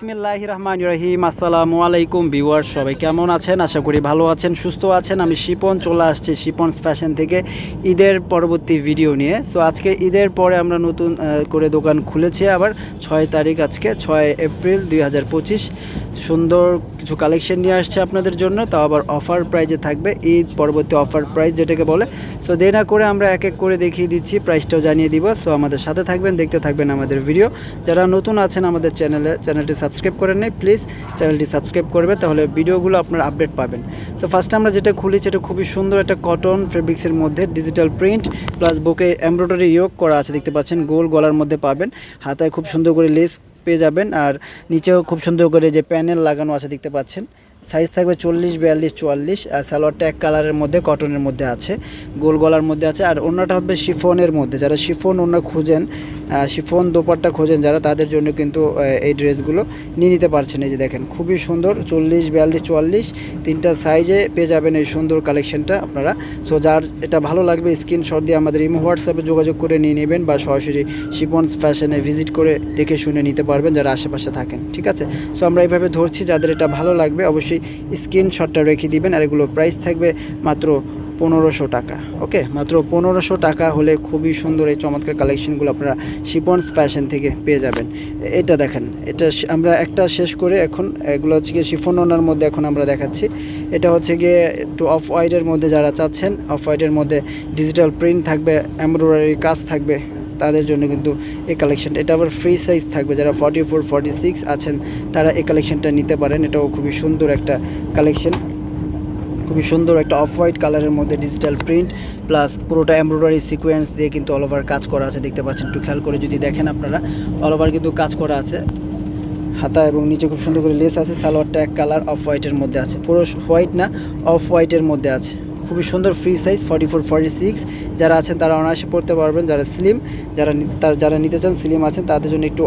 বিসমিল্লাহ রহমান রহিম। আসসালামু আলাইকুম ভিউয়ার সবাই কেমন আছেন? আশা করি ভালো আছেন, সুস্থ আছেন। আমি শিপন, চলে আসছি শিপনস ফ্যাশন থেকে ঈদের পরবর্তী ভিডিও নিয়ে। সো আজকে ঈদের পরে আমরা নতুন করে দোকান খুলেছি আবার। ছয় তারিখ আজকে, ছয় এপ্রিল দুই হাজার পঁচিশ। সুন্দর কিছু কালেকশন নিয়ে আসছে আপনাদের জন্য। তাও আবার অফার প্রাইজে থাকবে, ঈদ পরবর্তী অফার প্রাইস যেটাকে বলে। সো দেরি না করে আমরা এক এক করে দেখিয়ে দিচ্ছি, প্রাইসটাও জানিয়ে দিব। সো আমাদের সাথে থাকবেন, দেখতে থাকবেন আমাদের ভিডিও। যারা নতুন আছেন আমাদের চ্যানেলে, চ্যানেলটি করেন নাই প্লিজ চ্যানেলটি সাবস্ক্রাইব করবে, তাহলে ভিডিওগুলো আপনার আপডেট পাবেন। সো ফার্স্টে আমরা যেটা খুলেছি, এটা খুবই সুন্দর একটা কটন ফেব্রিক্সের মধ্যে ডিজিটাল প্রিন্ট প্লাস বুকে এমব্রয়ডারি ইয়োগ করা আছে, দেখতে পাচ্ছেন, গোল গলার মধ্যে পাবেন। হাতায় খুব সুন্দর করে লেস পেয়ে যাবেন, আর নিচেও খুব সুন্দর করে যে প্যানেল লাগানো আছে, দেখতে পাচ্ছেন। সাইজ থাকবে চল্লিশ, বিয়াল্লিশ, চুয়াল্লিশ, আর সালোয়ারটা এক কালারের মধ্যে কটনের মধ্যে আছে, গোল গলার মধ্যে আছে, আর অন্যটা হবে শিফনের মধ্যে। যারা শিফন অন্য খুঁজেন শিফন দোপাট্টা খোঁজেন যারা, তাদের জন্য কিন্তু এই ড্রেসগুলো নিয়ে নিতে পারছেন। এই যে দেখেন, খুবই সুন্দর, চল্লিশ, বিয়াল্লিশ, চুয়াল্লিশ, তিনটা সাইজে পেয়ে যাবেন এই সুন্দর কালেকশনটা আপনারা। সো যার এটা ভালো লাগবে স্ক্রিনশট দিয়ে আমাদের ইমো হোয়াটসঅ্যাপে যোগাযোগ করে নিয়ে নেবেন বা সরাসরি শিপন্স ফ্যাশনে ভিজিট করে দেখে শুনে নিতে পারবেন যারা আশেপাশে থাকেন, ঠিক আছে? সো আমরা এইভাবে ধরছি, যাদের এটা ভালো লাগবে, অবশ্যই স্ক্রিনশটটা রেখে দিবেন আর এগুলো প্রাইস থাকবে মাত্র পনেরোশো টাকা, ওকে? মাত্র পনেরোশো টাকা হলে খুবই সুন্দর এই চমৎকার কালেকশনগুলো আপনারা শিপন্স ফ্যাশন থেকে পেয়ে যাবেন। এটা দেখেন, এটা আমরা একটা শেষ করে এখন, এগুলো হচ্ছে গিয়ে শিফন ওনার মধ্যে এখন আমরা দেখাচ্ছি। এটা হচ্ছে গিয়ে একটু অফ হোয়াইটের মধ্যে যারা চাচ্ছেন অফ হোয়াইটের মধ্যে ডিজিটাল প্রিন্ট থাকবে এমব্রয়ডারি কাজ থাকবে, তাদের জন্য কিন্তু এই কালেকশনটা এটা আবার ফ্রি সাইজ থাকবে, যারা ফর্টি ফোর ফর্টি সিক্স আছেন, তারা এই কালেকশনটা নিতে পারেন। এটাও খুবই সুন্দর একটা কালেকশন খুবই সুন্দর একটা অফ হোয়াইট কালারের মধ্যে ডিজিটাল প্রিন্ট প্লাস পুরোটা এমব্রয়ডারি সিকোয়েন্স দিয়ে কিন্তু অল ওভার কাজ করা আছে, দেখতে পাচ্ছেন, একটু খেয়াল করে যদি দেখেন আপনারা অল ওভার কিন্তু কাজ করা আছে। হাতা এবং নিচে খুব সুন্দর করে লেস আছে, সালোয়ারটা এক কালার অফ হোয়াইটের মধ্যে আছে, পুরো হোয়াইট না অফ হোয়াইটের মধ্যে আছে। খুবই সুন্দর free size forty four forty six যারা আছেন তারা অনায়াসে পড়তে পারবেন, যারা স্লিম যারা তার যারা নিতে চান স্লিম আছেন, তাদের জন্য একটু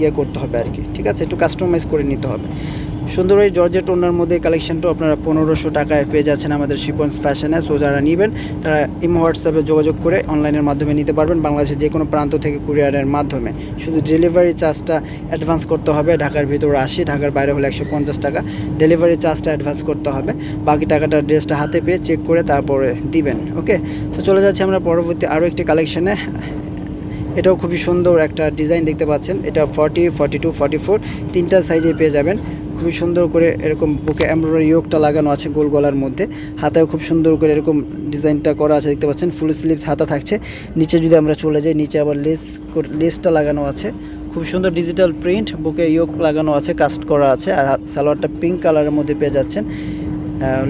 ইয়ে করতে হবে আর কি, ঠিক আছে? একটু কাস্টমাইজ করে নিতে হবে। সুন্দর এই জর্জেট ওনার মধ্যে কালেকশনটাও আপনারা পনেরোশো টাকায় পেয়ে যাচ্ছেন আমাদের শিপন্স ফ্যাশনে সো যারা নেবেন, তারা ইমো হোয়াটসঅ্যাপে যোগাযোগ করে অনলাইনের মাধ্যমে নিতে পারবেন বাংলাদেশের যে কোনো প্রান্ত থেকে কুরিয়ারের মাধ্যমে। শুধু ডেলিভারি চার্জটা অ্যাডভান্স করতে হবে, ঢাকার ভিতরে আশি, ঢাকার বাইরে হলে একশো পঞ্চাশ টাকা। ডেলিভারি চার্জটা অ্যাডভান্স করতে হবে। বাকি টাকাটা ড্রেসটা হাতে পেয়ে চেক করে তারপরে দিবেন ওকে তো চলে যাচ্ছি আমরা পরবর্তী আরও একটি কালেকশনে এটাও খুবই সুন্দর একটা ডিজাইন দেখতে পাচ্ছেন। এটা forty forty two forty four তিনটা সাইজে পেয়ে যাবেন। খুবই সুন্দর করে এরকম বুকে এমব্রয়ডারি ইয়োগটা লাগানো আছে গোল গলার মধ্যে। হাতায় খুব সুন্দর করে এরকম ডিজাইনটা করা আছে, দেখতে পাচ্ছেন? ফুল স্লিভস হাতা থাকছে। নিচে যদি আমরা চলে যাই, নিচে আবার লেস লেসটা লাগানো আছে। খুব সুন্দর ডিজিটাল প্রিন্ট, বুকে ইয়োগ লাগানো আছে, কাস্ট করা আছে, আর সালোয়ারটা পিঙ্ক কালারের মধ্যে পেয়ে যাচ্ছেন।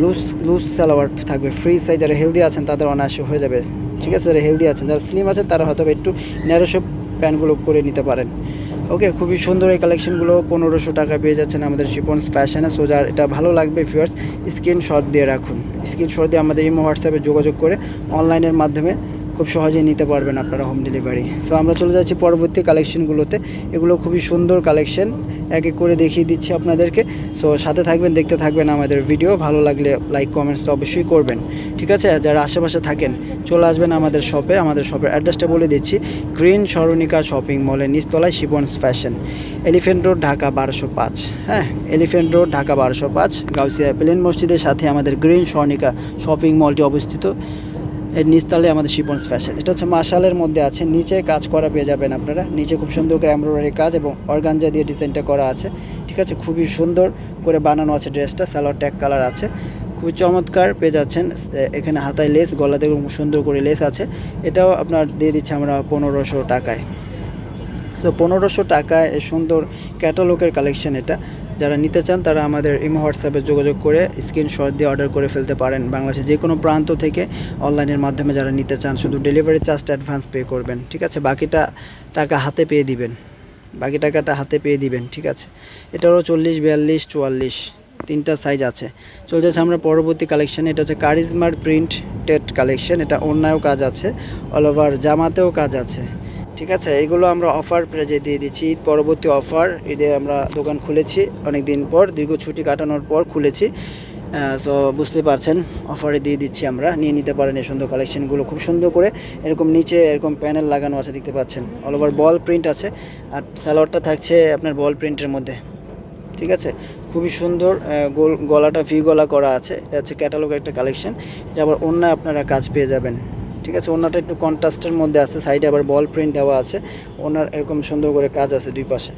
লুজ লুজ সালোয়ার থাকবে। ফ্রি সাইজ, যারা হেলদি আছেন, তাদের অনায়াসে হয়ে যাবে। ঠিক আছে? যারা হেলদি আছেন, যারা স্লিম আছেন, তারা হয়তো একটু ন্যারোসো প্যান্টগুলো করে নিতে পারেন। ওকে, খুবই সুন্দর এই কালেকশনগুলো। পনেরোশো টাকা পেয়ে যাচ্ছেন আমাদের শিপন্স ফ্যাশনে। সো যার, এটা ভালো লাগবে ফিয়ার্স স্ক্রিনশট দিয়ে রাখুন। স্ক্রিনশট দিয়ে আমাদের ইমো, হোয়াটসঅ্যাপে যোগাযোগ করে অনলাইনের মাধ্যমে খুব সহজেই নিতে পারবেন আপনারা হোম ডেলিভারি সো আমরা চলে যাচ্ছি পরবর্তী কালেকশনগুলোতে। এগুলো খুবই সুন্দর কালেকশন। এক এক করে দেখিয়ে দিচ্ছি আপনাদেরকে। সো সাথে থাকবেন, দেখতে থাকবেন আমাদের ভিডিও ভালো লাগলে লাইক কমেন্টস তো অবশ্যই করবেন। ঠিক আছে? যারা আশেপাশে থাকেন, চলে আসবেন আমাদের শপে আমাদের শপের অ্যাড্রেসটা বলে দিচ্ছি। গ্রিন সরণিকা শপিং মলের নিচতলায় শিবনস ফ্যাশন এলিফেন্ট রোড ঢাকা বারোশো পাঁচ। হ্যাঁ এলিফেন্ট রোড ঢাকা বারোশো পাঁচ, গাউসিয়া প্লেন মসজিদের সাথে আমাদের গ্রিন সরণিকা শপিং মলটি অবস্থিত। এর নিচতলে আমাদের শিপন্স ফ্যাশন এটা হচ্ছে মাশালের মধ্যে আছে, নিচে কাজ করা পেয়ে যাবেন আপনারা। নিচে খুব সুন্দর করে এমব্রয়ডারি কাজ এবং অর্গানজা দিয়ে ডিজাইনটা করা আছে। ঠিক আছে, খুবই সুন্দর করে বানানো আছে ড্রেসটা সালোয়ার ট্যাগ কালার আছে। খুবই চমৎকার পেয়ে যাচ্ছেন এখানে হাতায় লেস গলাতে খুব সুন্দর করে লেস আছে। এটাও আপনার দিয়ে দিচ্ছে আমরা পনেরোশো টাকায়। তো পনেরোশো টাকায় সুন্দর ক্যাটালগের কালেকশন এটা। যারা নিতে চান, তারা আমাদের ইমো, হোয়াটসঅ্যাপে যোগাযোগ করে স্ক্রিনশট দিয়ে অর্ডার করে ফেলতে পারেন। বাংলাদেশের যে কোনো প্রান্ত থেকে অনলাইনের মাধ্যমে যারা নিতে চান, শুধু ডেলিভারি চার্জটা অ্যাডভান্স পে করবেন, ঠিক আছে? বাকিটা টাকা হাতে পেয়ে দিবেন। বাকি টাকাটা হাতে পেয়ে দিবেন, ঠিক আছে? এটারও চল্লিশ, বিয়াল্লিশ, চুয়াল্লিশ, তিনটা সাইজ আছে। চলে যাচ্ছে আমরা পরবর্তী কালেকশান এটা হচ্ছে কারিজমার প্রিন্টেড কালেকশন এটা অন্যায়ও কাজ আছে অল ওভার জামাতেও কাজ আছে। ঠিক আছে এগুলো আমরা অফার প্রাইজে দিয়ে দিচ্ছি, ঈদ পরবর্তী অফার ঈদে আমরা দোকান খুলেছি অনেক দিন পর, দীর্ঘ ছুটি কাটানোর পর খুলেছি। সো বুঝতে পারছেন অফারে দিয়ে দিচ্ছি আমরা, নিয়ে নিতে পারেন এই সুন্দর কালেকশনগুলো খুব সুন্দর করে। এরকম নিচে এরকম প্যানেল লাগানো আছে, দেখতে পাচ্ছেন। অল ওভার বল প্রিন্ট আছে, আর স্যালোয়ারটা থাকছে আপনার বল প্রিন্টের মধ্যে। ঠিক আছে? খুবই সুন্দর গোল গলাটা ভি গলা করা আছে। এটা হচ্ছে ক্যাটালগের একটা কালেকশন এটা আবার অন্যায় আপনারা কাজ পেয়ে যাবেন। ঠিক আছে? ওনারটা একটু কন্ট্রাস্টের মধ্যে আছে সাইডে আবার বল প্রিন্ট দেওয়া আছে। ওনার এরকম সুন্দর করে কাজ আছে দুই পাশে।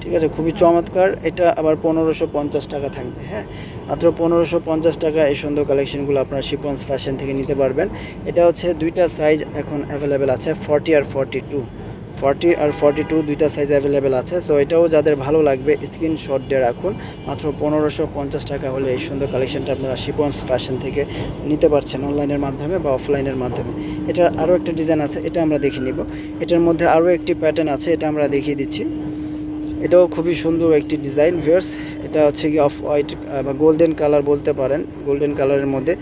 ঠিক আছে? খুবই চমৎকার। এটা আবার পনেরোশো পঞ্চাশ টাকা থাকবে হ্যাঁ? মাত্র পনেরোশো পঞ্চাশ টাকা এই সুন্দর কালেকশনগুলো আপনারা শিপন্স ফ্যাশন থেকে নিতে পারবেন। এটা হচ্ছে দুইটা সাইজ এখন অ্যাভেলেবেল আছে ফর্টি আর ফর্টি টু ফর্টি আর ফর্টি টু দুইটা সাইজ অ্যাভেলেবেল আছে। সো এটাও যাদের ভালো লাগবে স্ক্রিনশট দিয়ে রাখুন। মাত্র পনেরোশো পঞ্চাশ টাকা হলে এই সুন্দর কালেকশনটা আপনারা শিপন্স ফ্যাশন থেকে নিতে পারছেন অনলাইনের মাধ্যমে বা অফলাইনের মাধ্যমে। এটার আরও একটা ডিজাইন আছে, এটা আমরা দেখে নিব। এটার মধ্যে আরও একটি প্যাটার্ন আছে, এটা আমরা দেখিয়ে দিচ্ছি। এটাও খুবই সুন্দর একটি ডিজাইন ভিউয়ার্স এটা হচ্ছে কি অফ হোয়াইট বা গোল্ডেন কালার বলতে পারেন। গোল্ডেন কালারের মধ্যে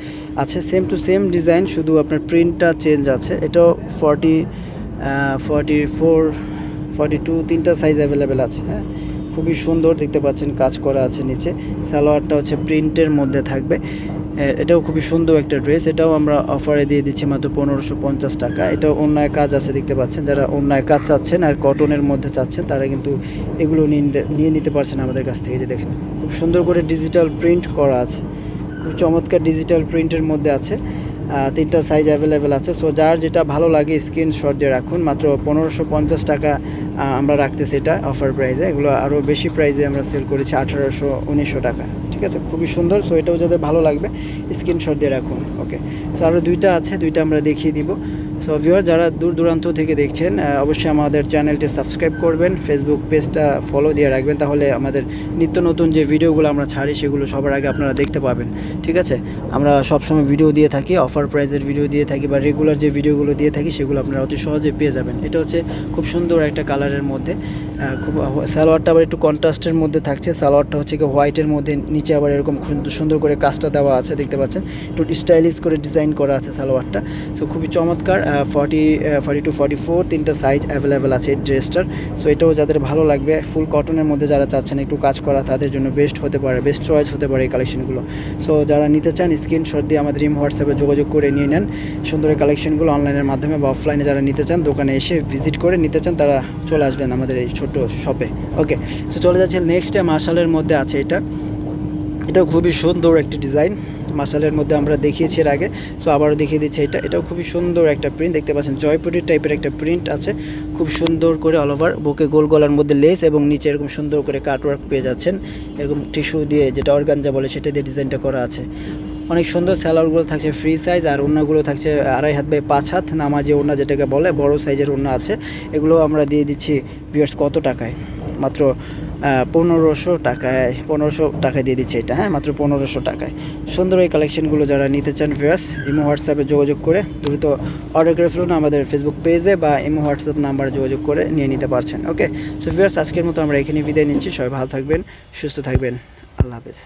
আছে। সেম টু সেম ডিজাইন শুধু আপনার প্রিন্টটা চেঞ্জ আছে। এটাও forty forty four forty two তিনটা সাইজ অ্যাভেলেবেল আছে হ্যাঁ? খুবই সুন্দর দেখতে পাচ্ছেন, কাজ করা আছে নিচে। সালোয়ারটা হচ্ছে প্রিন্টের মধ্যে থাকবে। এটাও খুবই সুন্দর একটা ড্রেস এটাও আমরা অফারে দিয়ে দিচ্ছি মাত্র পনেরোশো পঞ্চাশ টাকা। এটাও অন্যায় কাজ আছে, দেখতে পাচ্ছেন। যারা অন্যায় কাজ চাচ্ছেন আর কটনের মধ্যে চাচ্ছেন, তারা কিন্তু এগুলো নিয়ে নিতে- পারছেন আমাদের কাছ থেকে, যে দেখেন, খুব সুন্দর করে ডিজিটাল প্রিন্ট করা আছে। খুব চমৎকার ডিজিটাল প্রিন্টের মধ্যে আছে। তিনটা সাইজ অ্যাভেলেবেল আছে। সো যার যেটা ভালো লাগে স্ক্রিনশট দিয়ে রাখুন। মাত্র পনেরোশো পঞ্চাশ টাকা আমরা রাখতেছি এটা অফার প্রাইজে এগুলো আরও বেশি প্রাইজে আমরা সেল করেছি আঠারোশো উনিশশো টাকা। ঠিক আছে? খুবই সুন্দর। সো এটাও যাদের ভালো লাগবে স্ক্রিনশট দিয়ে রাখুন। ওকে সো আরও দুইটা আছে, দুইটা আমরা দেখিয়ে দিব। সো ভিউয়ার যারা দূর দূরান্ত থেকে দেখছেন অবশ্যই আমাদের চ্যানেলটি সাবস্ক্রাইব করবেন ফেসবুক পেজটা ফলো দিয়ে রাখবেন, তাহলে আমাদের নিত্য নতুন যে ভিডিওগুলো আমরা ছাড়ি, সেগুলো সবার আগে আপনারা দেখতে পাবেন, ঠিক আছে? আমরা সবসময় ভিডিও দিয়ে থাকি অফার প্রাইজের ভিডিও দিয়ে থাকি, বা রেগুলার যে ভিডিওগুলো দিয়ে থাকি, সেগুলো আপনারা অতি সহজে পেয়ে যাবেন। এটা হচ্ছে খুব সুন্দর একটা কালারের মধ্যে খুব সালোয়ারটা আবার একটু কন্ট্রাস্টের মধ্যে থাকছে, সালোয়ারটা হচ্ছে কি হোয়াইটের মধ্যে, নিচে আবার এরকম সুন্দর- করে কাজটা দেওয়া আছে, দেখতে পাচ্ছেন? একটু স্টাইলিশ করে ডিজাইন করা আছে সালোয়ারটা। সো খুবই চমৎকার forty forty two forty four তিনটা সাইজ অ্যাভেলেবেল আছে এই ড্রেসটার সো এটাও যাদের ভালো লাগবে ফুল কটনের মধ্যে যারা চাচ্ছেন একটু কাজ করা, তাদের জন্য বেস্ট হতে পারে বেস্ট চয়েস হতে পারে এই কালেকশনগুলো সো যারা নিতে চান স্ক্রিনশট দিয়ে আমাদের ইম হোয়াটসঅ্যাপে যোগাযোগ করে নিয়ে নেন। সুন্দর কালেকশনগুলো অনলাইনের মাধ্যমে বা অফলাইনে যারা নিতে চান, দোকানে এসে ভিজিট করে নিতে চান, তারা চলে আসবেন আমাদের এই ছোট শপে ওকে সো চলে যাচ্ছে নেক্সট টাইম মার্শালের মধ্যে আছে এটা। এটাও খুবই সুন্দর একটি ডিজাইন মাসালের মধ্যে আমরা দেখিয়েছি এর আগে। সো আবারও দেখিয়ে দিচ্ছি এটা। এটাও খুবই সুন্দর একটা প্রিন্ট দেখতে পাচ্ছেন জয়পুরি টাইপের একটা প্রিন্ট আছে। খুব সুন্দর করে অল ওভার বুকে গোল গলার মধ্যে লেস এবং নিচে এরকম সুন্দর করে কাটওয়ার্ক পেয়ে যাচ্ছেন। এরকম টিস্যু দিয়ে যেটা অর্গানজা বলে, সেটা দিয়ে ডিজাইনটা করা আছে। অনেক সুন্দর স্যালারগুলো থাকছে ফ্রি সাইজ আর ওড়নাগুলো থাকছে আড়াই হাত বাই পাঁচ হাত, নামাজি ওড়না যেটাকে বলে, বড় সাইজের ওড়না আছে। এগুলো আমরা দিয়ে দিচ্ছি বিয়ার্স কত টাকায়? মাত্র পনেরোশো টাকায় পনেরোশো টাকায় দিয়ে দিচ্ছে এটা হ্যাঁ মাত্র পনেরোশো টাকায়। সুন্দর এই কালেকশনগুলো যারা নিতে চান ভিউয়ার্স ইমো হোয়াটসঅ্যাপে যোগাযোগ করে দ্রুত অর্ডার করে ফেলুন, আমাদের ফেসবুক পেজে বা ইমো হোয়াটসঅ্যাপ নাম্বারে যোগাযোগ করে নিয়ে নিতে পারছেন ওকে সো ভিউয়ার্স আজকের মতো আমরা এখানে বিদায় নিচ্ছি, সবাই ভালো থাকবেন, সুস্থ থাকবেন, আল্লাহ হাফেজ।